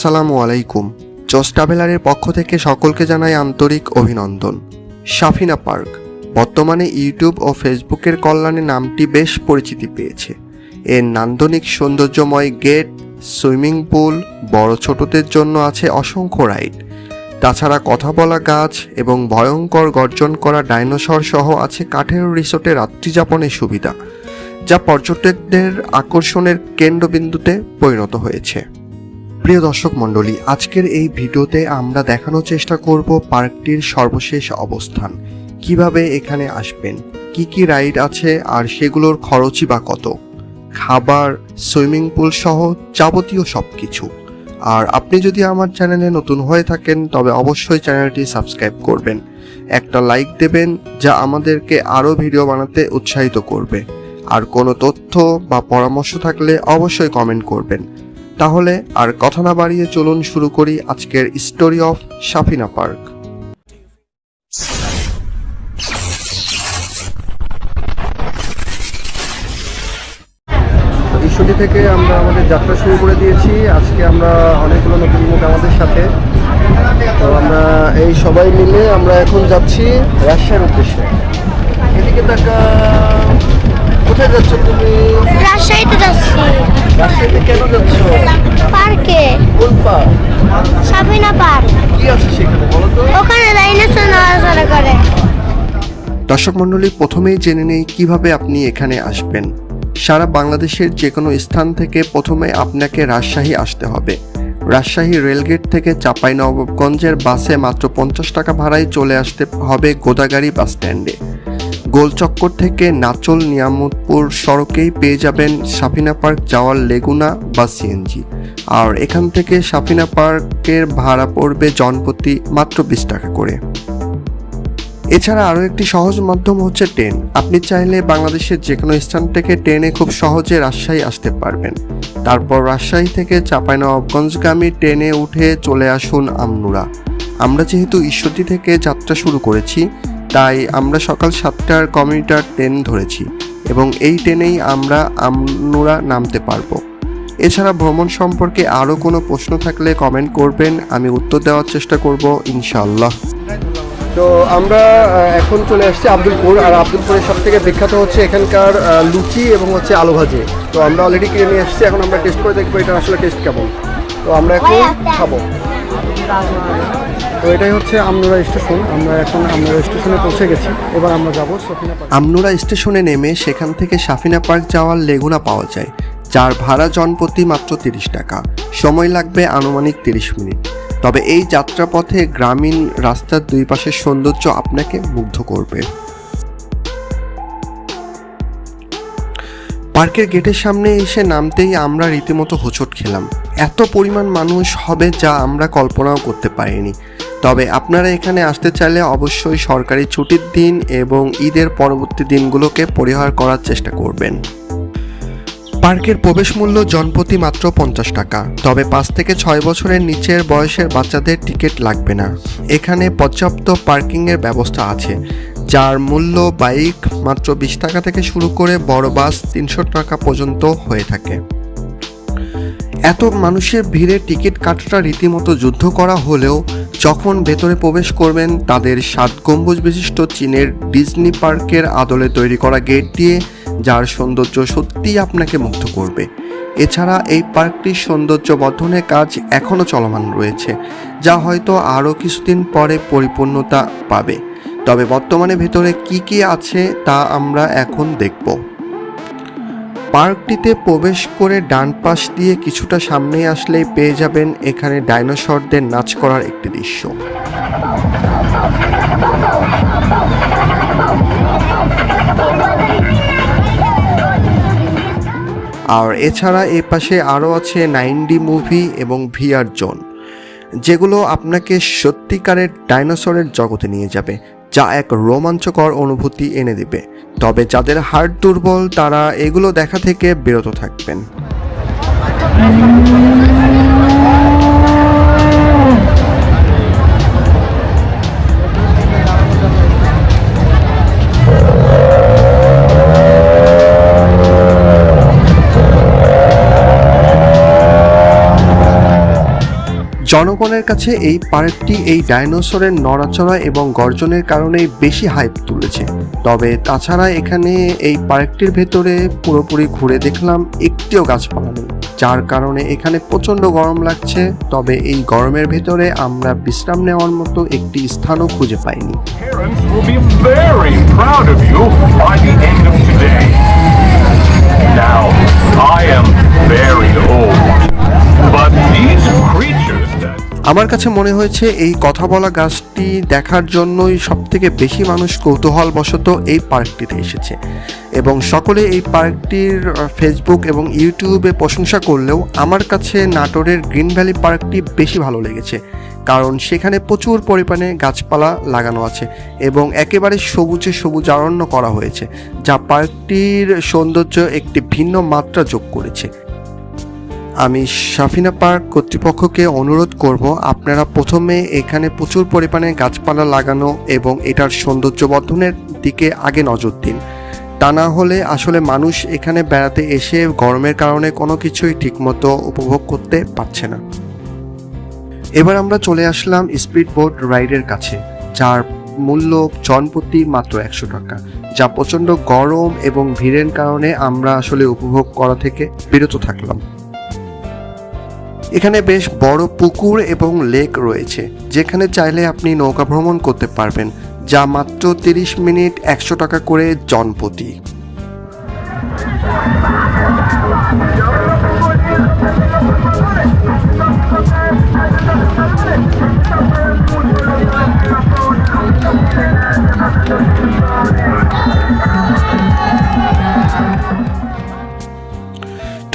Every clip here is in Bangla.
আসসালামু আলাইকুম। জস ট্রাভেলারের পক্ষ থেকে সকলকে জানাই আন্তরিক অভিনন্দন। সাফিনা পার্ক, বর্তমানে ইউটিউব ও ফেসবুকের কল্যাণে নামটি বেশ পরিচিতি পেয়েছে। এর নান্দনিক সৌন্দর্যময় গেট, সুইমিং পুল, বড় ছোটদের জন্য আছে অসংখ্য রাইড। তাছাড়া কথা বলা গাছ এবং ভয়ঙ্কর গর্জন করা ডাইনোসর সহ আছে কাঠের রিসোর্টে রাত্রিযাপনের সুবিধা, যা পর্যটকদের আকর্ষণের কেন্দ্রবিন্দুতে পরিণত হয়েছে। প্রিয় দর্শক মণ্ডলী, আজকের এই ভিডিওতে আমরা দেখানোর চেষ্টা করব পার্কটির সর্বশেষ অবস্থান। কীভাবে এখানে আসবেন? কি কি রাইড আছে? আর সেগুলোর খরচই বা কত? খাবার, সুইমিং পুল সহ যাবতীয় সব কিছু আর আপনি যদি আমার চ্যানেলে নতুন হয়ে থাকেন, তবে অবশ্যই চ্যানেলটি সাবস্ক্রাইব করবেন। একটা লাইক দেবেন, যা আমাদেরকে আরও ভিডিও বানাতে উৎসাহিত করবে। আর কোনো তথ্য বা পরামর্শ থাকলে অবশ্যই কমেন্ট করবেন। তাহলে আর কথা না বাড়িয়ে চলুন শুরু করি আজকের story of Safina park. Ishwari থেকে আমরা আমাদের যাত্রা শুরু করে দিয়েছি। আজকে আমরা অনেকগুলো নতুন মুখ আমাদের সাথে। তো আমরা এই সবাই মিলে আমরা এখন যাচ্ছি রাজশাহীর উদ্দেশ্যে। এদিকে টাকা কোথায় যাচ্ছ তুমি? রাজশাহীতে যাচ্ছি। রাজশাহীতে কেন যাচ্ছ? পার্কে। কোন পার্ক? সাবিনা পার্ক। কি আছে সেখানে বলো তো? ওখানে ডাইনোসর নড়াচড়া করে। দর্শক মণ্ডলী প্রথমেই জেনে নেই কীভাবে আপনি এখানে আসবেন। সারা বাংলাদেশের যে কোনো স্থান থেকে প্রথমে আপনাকে রাজশাহী আসতে হবে। রাজশাহী রেলগেট থেকে চাঁপাইনবাবগঞ্জের বাসে মাত্র পঞ্চাশ টাকা ভাড়ায় চলে আসতে হবে গোদাগাড়ি বাস স্ট্যান্ডে গোলচক্কর থেকে নাচল নিয়ামতপুর সড়কেই পেয়ে যাবেন সাফিনা পার্ক যাওয়ার লেগুনা বা সিএনজি। আর এখান থেকে সাফিনা পার্কের ভাড়া পড়বে জনপ্রতি মাত্র বিশ টাকা করে। এছাড়া আরও একটি সহজ মাধ্যম হচ্ছে ট্রেন। আপনি চাইলে বাংলাদেশের যে কোনো স্থান থেকে ট্রেনে খুব সহজে রাজশাহী আসতে পারবেন। তারপর রাজশাহী থেকে চাঁপাইনবাবগঞ্জগামী ট্রেনে উঠে চলে আসুন আমনুরা। আমরা যেহেতু ঈশ্বরদী থেকে যাত্রা শুরু করেছি তাই আমরা সকাল সাতটার কমিউটার ট্রেন ধরেছি এবং এই ট্রেনেই আমরা আমনুরা নামতে পারব। এছাড়া ভ্রমণ সম্পর্কে আরও কোনো প্রশ্ন থাকলে কমেন্ট করবেন আমি উত্তর দেওয়ার চেষ্টা করব ইনশাআল্লাহ। তো আমরা এখন চলে আসছি আব্দুলপুর আর আব্দুলপুরের সব থেকে বিখ্যাত হচ্ছে এখানকার লুচি এবং হচ্ছে আলু ভাজি। তো আমরা অলরেডি কিনে নিয়ে এসেছি এখন আমরা টেস্ট করে দেখব এটা আসলে টেস্ট কেমন। তো আমরা এখন খাব। তো এটাই হচ্ছে আমনুরা স্টেশন। আমরা এখন আমনোরা স্টেশনে পৌঁছে গেছি। এবার আমরা যাব পার্ক। আমনোরা স্টেশনে নেমে সেখান থেকে সাফিনা পার্ক যাওয়ার লেগুনা পাওয়া যায়, যার ভাড়া জনপ্রতি মাত্র তিরিশ টাকা। সময় লাগবে আনুমানিক তিরিশ মিনিট। তবে এই যাত্রাপথে গ্রামীণ রাস্তার দুই পাশের সৌন্দর্য আপনাকে মুগ্ধ করবে। পার্কের গেটের সামনে এসে নামতেই আমরা রীতিমতো হোঁচট খেলাম। এত পরিমাণ মানুষ হবে যা আমরা কল্পনাও করতে পারিনি। তবে আপনারা এখানে আসতে চাইলে অবশ্যই সরকারি ছুটির দিন এবং ঈদের পরবর্তী দিনগুলোকে পরিহার করার চেষ্টা করবেন। পার্কের প্রবেশ মূল্য জনপ্রতি মাত্র পঞ্চাশ টাকা। তবে পাঁচ থেকে ছয় বছরের নিচের বয়সের বাচ্চাদের টিকিট লাগবে না। এখানে পর্যাপ্ত পার্কিংয়ের ব্যবস্থা আছে। যার মূল্য বাইক মাত্র বিশ টাকা থেকে শুরু করে বড় বাস তিনশো টাকা পর্যন্ত হয়ে থাকে। এত মানুষের ভিড়ে টিকিট কাটাটা রীতিমতো যুদ্ধ করা হলেও যখন ভেতরে প্রবেশ করবেন, তাদের সাত গম্বুজ বিশিষ্ট চীনের ডিজনি পার্কের আদলে তৈরি করা গেট দিয়ে যার সৌন্দর্য সত্যিই আপনাকে মুগ্ধ করবে। এছাড়া এই পার্কটির সৌন্দর্য বর্ধনের কাজ এখনও চলমান রয়েছে, যা হয়তো আরও কিছুদিন পরে পরিপূর্ণতা পাবে। তবে বর্তমানে ভেতরে কি কি আছে তা আমরা এখন দেখব। পার্কটিতে প্রবেশ করে ডান পাশ দিয়ে কিছুটা সামনে আসলেই পেয়ে যাবেন এখানে ডাইনোসরদের নাচ করার একটি দৃশ্য। আর এছাড়া এ পাশে আরও আছে নাইন ডি মুভি এবং ভিআর জোন, যেগুলো আপনাকে সত্যিকারের ডাইনোসরের জগতে নিয়ে যাবে। যা এক রোমাঞ্চকর অনুভূতি এনে দেবে। তবে যাদের হার্ট দুর্বল, তারা এগুলো দেখা থেকে বিরত থাকবেন। জনগণের কাছে এই পার্কটি এই ডাইনোসরের নড়াচড়া এবং গর্জনের কারণেই বেশি হাইপ তুলেছে। তবে তাছাড়া এখানে এই পার্কটির ভেতরে পুরোপুরি ঘুরে দেখলাম একটিও গাছপালা নেই যার কারণে এখানে প্রচণ্ড গরম লাগছে। তবে এই গরমের ভেতরে আমরা বিশ্রাম নেওয়ার মতো একটি স্থানও খুঁজে পাইনি. Now, I am very old, but these creatures আমার কাছে মনে হয়েছে এই কথা বলা গাছটি দেখার জন্যই সব থেকে বেশি মানুষ কৌতূহলবশত এই পার্কটিতে এসেছে। এবং সকলে এই পার্কটির ফেসবুক এবং ইউটিউবে প্রশংসা করলেও আমার কাছে নাটোরের গ্রিন ভ্যালি পার্কটি বেশি ভালো লেগেছে। কারণ সেখানে প্রচুর পরিমাণে গাছপালা লাগানো আছে এবং একেবারে সবুজে সবুজ আরণ্য করা হয়েছে, যা পার্কটির সৌন্দর্য একটি ভিন্ন মাত্রা যোগ করেছে। আমি সাফিনা পার্ক কর্তৃপক্ষকে অনুরোধ করব, আপনারা প্রথমে এখানে প্রচুর পরিমাণে গাছপালা লাগানো এবং এটার সৌন্দর্য বর্ধনের দিকে আগে নজর দিন। তা না হলে আসলে মানুষ এখানে বেড়াতে এসে গরমের কারণে কোনো কিছুই ঠিকমতো উপভোগ করতে পারছে না। এবার আমরা চলে আসলাম স্পিড বোট রাইডের কাছে, যার মূল্য জনপ্রতি মাত্র একশো টাকা, যা প্রচণ্ড গরম এবং ভিড়ের কারণে আমরা আসলে উপভোগ করা থেকে বিরত থাকলাম। এখানে বেশ বড় পুকুর এবং লেক রয়েছে, যেখানে চাইলে আপনি নৌকা ভ্রমণ করতে পারবেন, যা মাত্র তিরিশ মিনিট একশো টাকা করে জনপ্রতি।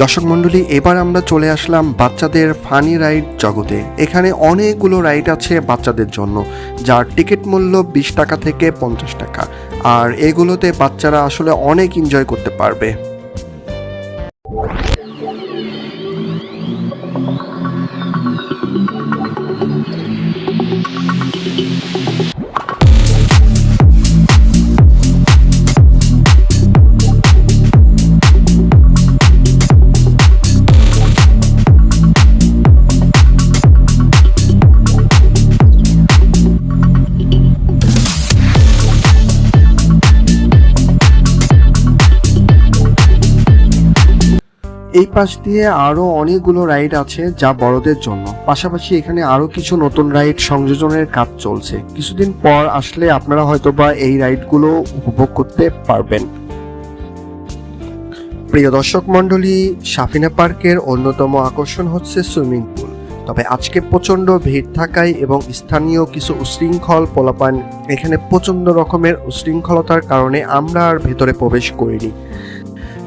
দর্শক মণ্ডলী, এবার আমরা চলে আসলাম বাচ্চাদের ফানি রাইড জগতে। এখানে অনেকগুলো রাইড আছে বাচ্চাদের জন্য, যার টিকিট মূল্য বিশ টাকা থেকে পঞ্চাশ টাকা। আর এগুলোতে বাচ্চারা আসলে অনেক এনজয় করতে পারবে। এই পাশ দিয়ে আরও অনেকগুলো রাইড আছে যা বড়দের জন্য। পাশাপাশি এখানে আরও কিছু নতুন রাইড সংযোজনের কাজ চলছে। কিছুদিন পর আসলে আপনারা হয়তোবা এই রাইডগুলো উপভোগ করতে পারবেন। প্রিয় দর্শক মণ্ডলী, সাফিনা পার্কের অন্যতম আকর্ষণ হচ্ছে সুইমিং পুল। তবে আজকে প্রচণ্ড ভিড় থাকায় এবং স্থানীয় কিছু উশৃঙ্খল পোলাপান এখানে প্রচণ্ড রকমের উশৃঙ্খলতার কারণে আমরা আর ভেতরে প্রবেশ করিনি।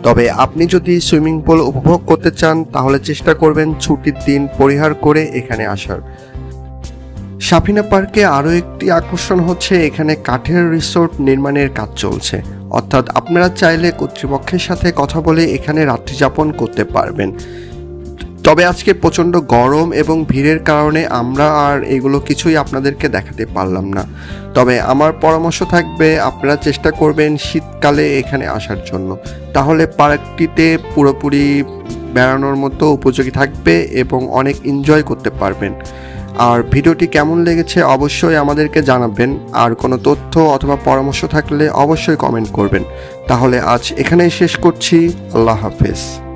তবে আপনি যদি সুইমিং পুল উপভোগ করতে চান, তাহলে চেষ্টা করবেন ছুটির দিন পরিহার করে এখানে আসার। সাফিনা পার্কে আরও একটি আকর্ষণ হচ্ছে, এখানে কাঠের রিসোর্ট নির্মাণের কাজ চলছে। অর্থাৎ আপনারা চাইলে কর্তৃপক্ষের সাথে কথা বলে এখানে রাত্রিযাপন করতে পারবেন। তবে আজকে প্রচণ্ড গরম এবং ভিড়ের কারণে আমরা আর এগুলো কিছুই আপনাদেরকে দেখাতে পারলাম না। তবে আমার পরামর্শ থাকবে, আপনারা চেষ্টা করবেন শীতকালে এখানে আসার জন্য। তাহলে পার্কটিতে পুরোপুরি বেড়ানোর মতো উপযোগী থাকবে এবং অনেক এনজয় করতে পারবেন। আর ভিডিওটি কেমন লেগেছে অবশ্যই আমাদেরকে জানাবেন। আর কোনো তথ্য অথবা পরামর্শ থাকলে অবশ্যই কমেন্ট করবেন। তাহলে আজ এখানেই শেষ করছি। আল্লাহ হাফেজ।